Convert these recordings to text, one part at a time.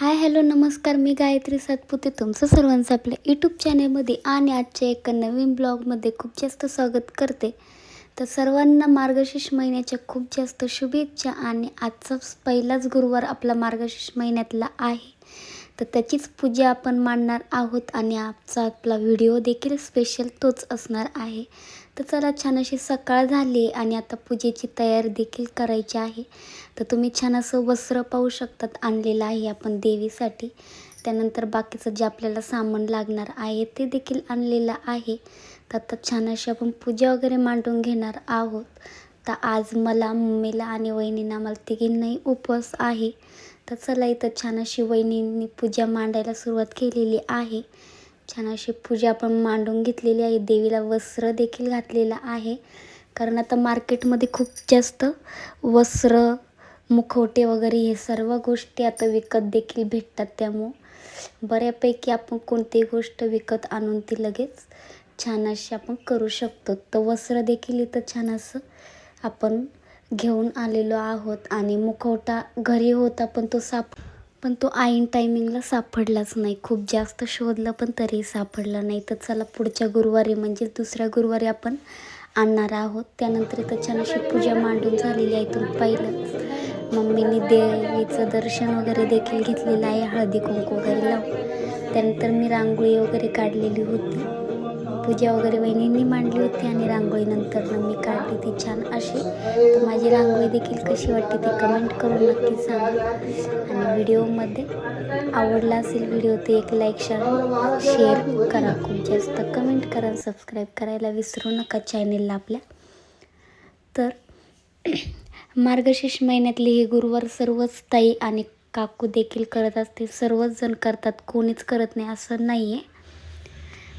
Hi hello नमस्कार मी गायत्री सातपुते तुमचं सर्वांचं आपल्या यूट्यूब चॅनलमध्ये आणि आजच्या एका नवीन ब्लॉगमध्ये खूप जास्त स्वागत करते. तर सर्वांना मार्गशीर्ष महिन्याच्या खूप जास्त शुभेच्छा आणि आजचा पहिलाच गुरुवार आपला मार्गशीर्ष महिन्यातला आहे. तर त्याचीच पूजा आपण मांडणार आहोत आणि आजचा आपला व्हिडिओ देखील स्पेशल तोच असणार आहे. तर चला छान अशी सकाळ झाली आणि आता पूजेची तयारी देखील करायची आहे. तर तुम्ही छान असं वस्त्र पाहू शकतात आणलेलं आहे आपण देवीसाठी. त्यानंतर बाकीचं जे आपल्याला सामान लागणार आहे ते देखील आणलेलं आहे. तर आता छान अशी आपण पूजा वगैरे मांडून घेणार आहोत. तर आज मला मम्मीला आणि वहिनींना मला तिघींनाही उपवास आहे. तर चला इथं छान अशी वहिनींनी पूजा मांडायला सुरुवात केलेली आहे. छान अशी पूजा आपण मांडून घेतलेली आहे. देवीला वस्त्र देखील घातलेलं आहे. कारण आता मार्केटमध्ये खूप जास्त वस्त्र मुखवटे वगैरे हे सर्व गोष्टी आता विकत देखील भेटतात त्यामुळं. बऱ्यापैकी आपण कोणतीही गोष्ट विकत आणून ती लगेच छान अशी आपण करू शकतो. तर वस्त्र देखील इथं छान असं आपण घेऊन आलेलो आहोत. आणि मुखवटा घरी होता पण तो साप पण तो ऐन टायमिंगला सापडलाच नाही. खूप जास्त शोधलं पण तरी सापडला नाही. तर चला पुढच्या गुरुवारी म्हणजे दुसऱ्या गुरुवारी आपण आणणार आहोत. त्यानंतर इथं छान अशी पूजा मांडून झालेली आहे तुम्ही पाहिलंच. मम्मीने देवीचं दर्शन वगैरे देखील घेतलेलं आहे. हळदी कुंकू वगैरे लावून. त्यानंतर मी रांगोळी वगैरे काढलेली होती. पूजा वगैरे वहिनींनी मांडली होती आणि रांगोळीनंतर मी काढली ती छान अशी. तर माझी रांगोळी देखील कशी वाटते ती कमेंट करून नक्की सांगा. आणि व्हिडिओमध्ये आवडला असेल व्हिडिओ ते एक लाईक शेअर शेअर करा. खूप जास्त कमेंट करा सबस्क्राईब करायला विसरू नका चॅनेलला आपल्या. तर मार्गशीर्ष महिन्यातले हे गुरुवार सर्वच ताई आणि काकू देखील करत असते सर्वच जण करतात. कोणीच करत नाही असं नाही आहे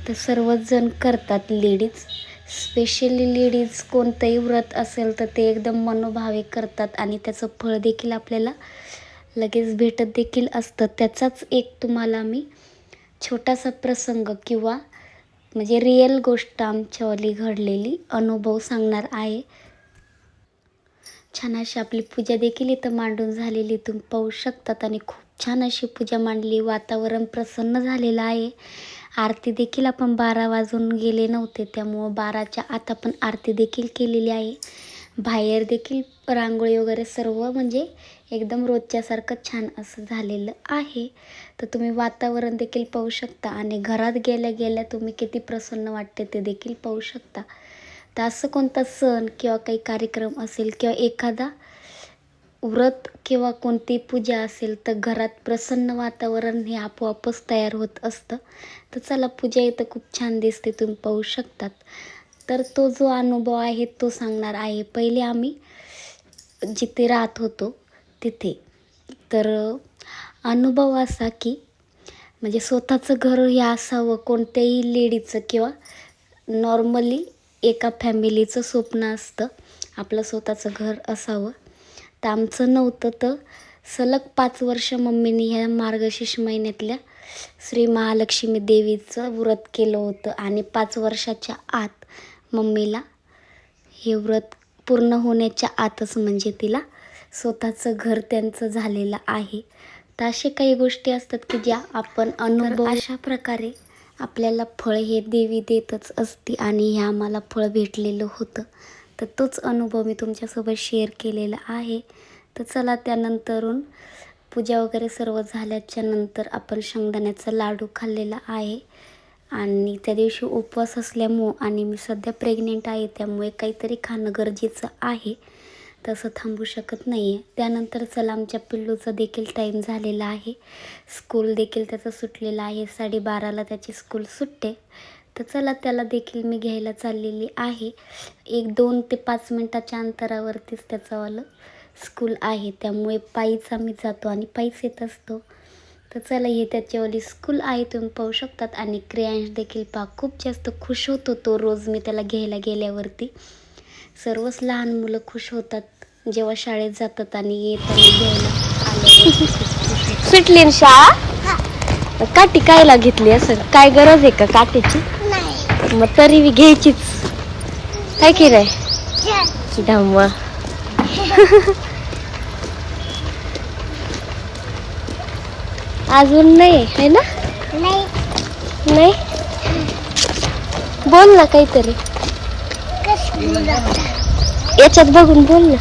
तर सर्वच जण करतात लेडीज स्पेशली लेडीज कोणतंही व्रत असेल तर ते एकदम मनोभावे करतात आणि त्याचं फळ देखील आपल्याला लगेच भेटत देखील असतं. त्याचाच एक तुम्हाला मी छोटासा प्रसंग किंवा म्हणजे रिअल गोष्ट आमच्यावाली घडलेली अनुभव सांगणार आहे. छान अशी आपली पूजा देखील इथं मांडून झालेली. तुम्ही पाहू शकतात आणि खूप छान अशी पूजा मांडली. वातावरण प्रसन्न झालेलं आहे. आरती देखील आपण बारा वाजून गेले नव्हते. त्यामुळं बाराच्या आत आपण आरती देखील केलेली आहे. बाहेर देखील रांगोळी वगैरे सर्व म्हणजे एकदम रोजच्यासारखं छान असं झालेलं आहे. तर तुम्ही वातावरण देखील पाहू शकता आणि घरात गेल्या गेल्या तुम्ही किती प्रसन्न वाटते ते देखील पाहू शकता. तर असं कोणता सण किंवा काही कार्यक्रम असेल किंवा एखादा व्रत किंवा कोणती पूजा असेल तर घरात प्रसन्न वातावरण हे आपोआपच तयार होत असतं. तर चला पूजा इथं खूप छान दिसते तुम्ही पाहू शकतात. तर तो जो अनुभव आहे तो सांगणार आहे. पहिले आम्ही जिथे राहत होतो तिथे. तर अनुभव असा की म्हणजे स्वतःचं घर हे असावं कोणत्याही लेडीचं किंवा नॉर्मली एका फॅमिलीचं स्वप्न असतं. आपलं स्वतःचं घर असावं. तर आमचं नव्हतं तर. सलग पाच वर्ष मम्मीने ह्या मार्गशीर्ष महिन्यातल्या श्री महालक्ष्मी देवीचं व्रत केलं होतं. आणि पाच वर्षाच्या आत मम्मीला हे व्रत पूर्ण होण्याच्या आतच म्हणजे तिला स्वतःचं घर त्यांचं झालेलं आहे. तर असे काही गोष्टी असतात की ज्या आपण अनुभव अशा प्रकारे आपल्याला फळ हे देवी देतच असते आणि हे आम्हाला फळ भेटलेलं होतं. तर तोच अनुभव मी तुमच्यासोबत शेअर केलेला आहे. तर चला त्यानंतरून पूजा वगैरे सर्व झाल्याच्यानंतर आपण शेंगदाण्याचा लाडू खाल्लेला आहे. आणि त्या दिवशी उपवास असल्यामुळं आणि मी सध्या प्रेग्नेंट आहे त्यामुळे काहीतरी खाणं गरजेचं आहे. तसं थांबू शकत नाही आहे त्यानंतर चला आमच्या पिल्लूचा देखील टाईम झालेला आहे. स्कूल देखील त्याचं सुटलेलं आहे. साडेबाराला त्याची स्कूल सुटते. तर चला त्याला देखील मी घ्यायला चाललेली आहे. एक दोन ते पाच मिनटाच्या अंतरावरतीच त्याचावालं स्कूल आहे. त्यामुळे पायीच आम्ही जातो आणि पायीच येत असतो. तर चला हे त्याच्यावाली स्कूल आहे तुम्ही पाहू शकतात. आणि क्रियांश देखील पा खूप जास्त खुश होतो तो रोज मी त्याला घ्यायला गेल्यावरती. सर्वच लहान मुलं खुश होतात जेव्हा शाळेत जातात आणि येताना घ्यायला सुटली शाळा? काठी कायला घेतली असं काय गरज आहे का काठीची? मग तरी मी घ्यायचीच. काय केलंय? धम्मा. अजून नाही है ना? नाही. नाही? बोल ना काहीतरी. याच्यात बघून बोल ना.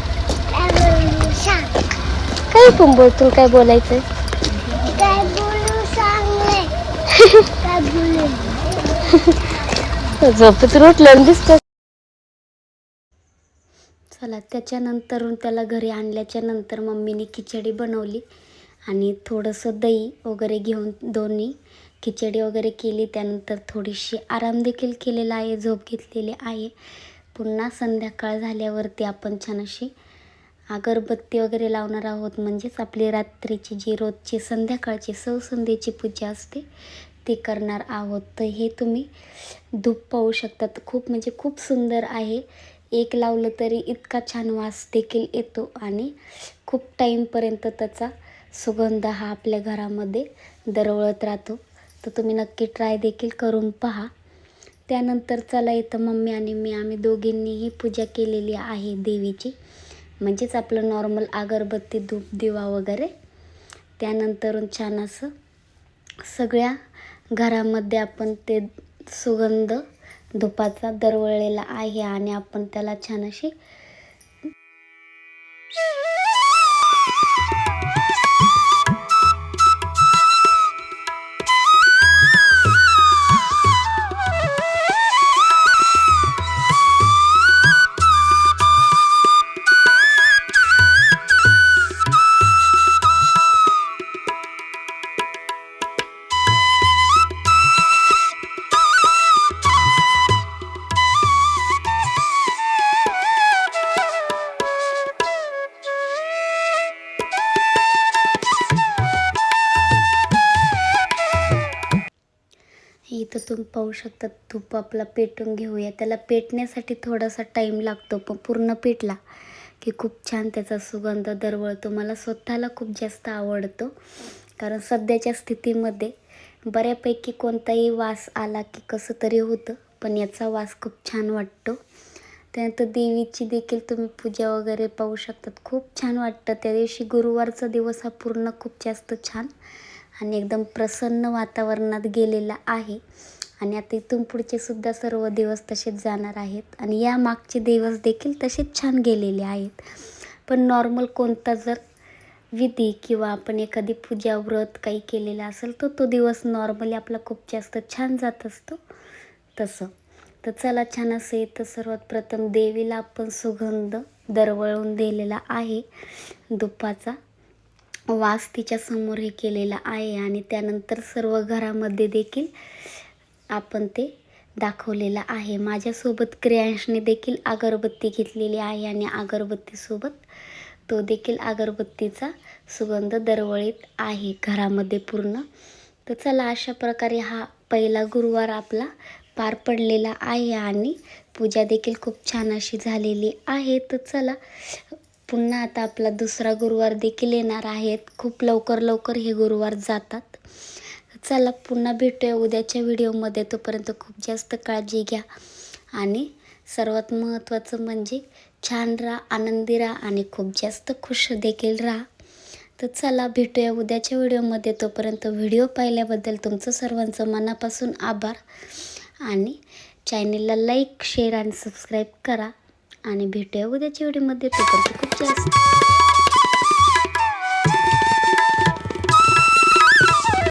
काही पण बोल तुला काय बोलायचंय? काय बोलू काय बोलू? झोपेतून दिसत. चला त्याच्यानंतर त्याला घरी आणल्याच्या नंतर मम्मीने खिचडी बनवली आणि थोडंसं दही वगैरे घेऊन दोन्ही खिचडी वगैरे केली. त्यानंतर थोडीशी आराम देखील केलेला आहे झोप घेतलेली आहे. पुन्हा संध्याकाळ झाल्यावरती आपण छान अशी अगरबत्ती वगैरे लावणार आहोत. म्हणजेच आपली रात्रीची जी रोजची संध्याकाळची सौसंध्येची पूजा असते ते करणार आहोत. तर हे तुम्ही धूप पाहू शकतात. खूप म्हणजे खूप सुंदर आहे. एक लावलं तरी इतका छान वास देखील येतो आणि खूप टाईमपर्यंत त्याचा सुगंध हा आपल्या घरामध्ये दरवळत राहतो. तर तुम्ही नक्की ट्राय देखील करून पहा. त्यानंतर चला इथं मम्मी आणि मी आम्ही दोघींनीही पूजा केलेली आहे देवीची. म्हणजेच आपलं नॉर्मल अगरबत्ती धूप दिवा वगैरे. त्यानंतरून छान असं सगळ्या घरामध्ये आपण ते सुगंध धुपाचा दरवळलेला आहे आणि आपण त्याला छान अशी इथं तुम्ही पाहू शकता धूप आपला पेटून घेऊया. त्याला पेटण्यासाठी थोडासा टाईम लागतो पण पूर्ण पेटला की खूप छान त्याचा सुगंध दरवळतो. मला स्वतःला खूप जास्त आवडतो कारण सध्याच्या स्थितीमध्ये बऱ्यापैकी कोणताही वास आला की कसं तरी होतं पण याचा वास खूप छान वाटतो. त्यानंतर देवीची देखील तुम्ही पूजा वगैरे पाहू शकतात. खूप छान वाटतं. त्या दिवशी गुरुवारचा दिवस हा पूर्ण खूप जास्त छान आणि एकदम प्रसन्न वातावरणात गेलेला आहे. आणि आता इथून पुढचे सुद्धा सर्व दिवस तसेच जाणार आहेत. आणि या मागचे दिवस देखील तसेच छान गेलेले आहेत. पण नॉर्मल कोणता जर विधी किंवा आपण एखादी पूजा व्रत काही केलेला असेल तर तो दिवस नॉर्मली आपला खूप जास्त छान जात असतो. तसं. तर चला छान असं येतं सर्वात प्रथम देवीला आपण सुगंध दरवळून दिलेला आहे. दुपाचा वास तिच्या समोर हे केलेला आहे आणि त्यानंतर सर्व घरामध्ये देखील आपण ते दाखवलेलं आहे. माझ्यासोबत क्रियांशने देखील अगरबत्ती घेतलेली आहे आणि अगरबत्तीसोबत तो देखील अगरबत्तीचा सुगंध दरवळीत आहे घरामध्ये पूर्ण. तर चला अशा प्रकारे हा पहिला गुरुवार आपला पार पडलेला आहे आणि पूजा देखील खूप छान अशी झालेली आहे. तर चला पुन्हा आता आपला दुसरा गुरुवार देखील येणार आहेत. खूप लवकर लवकर हे गुरुवार जातात. चला पुन्हा भेटूया उद्याच्या व्हिडिओमध्ये. तोपर्यंत खूप जास्त काळजी घ्या. आणि सर्वात महत्त्वाचं म्हणजे छान राहा आनंदी राहा आणि खूप जास्त खुश देखील राहा. तर चला भेटूया उद्याच्या व्हिडिओमध्ये. तोपर्यंत व्हिडिओ पाहिल्याबद्दल तुमचं सर्वांचं मनापासून आभार. आणि चॅनेलला लाईक शेअर आणि सबस्क्राईब करा. आणि भेटूया उद्याच्या व्हिडिओमध्ये तोपर्यंत खूप जास्त.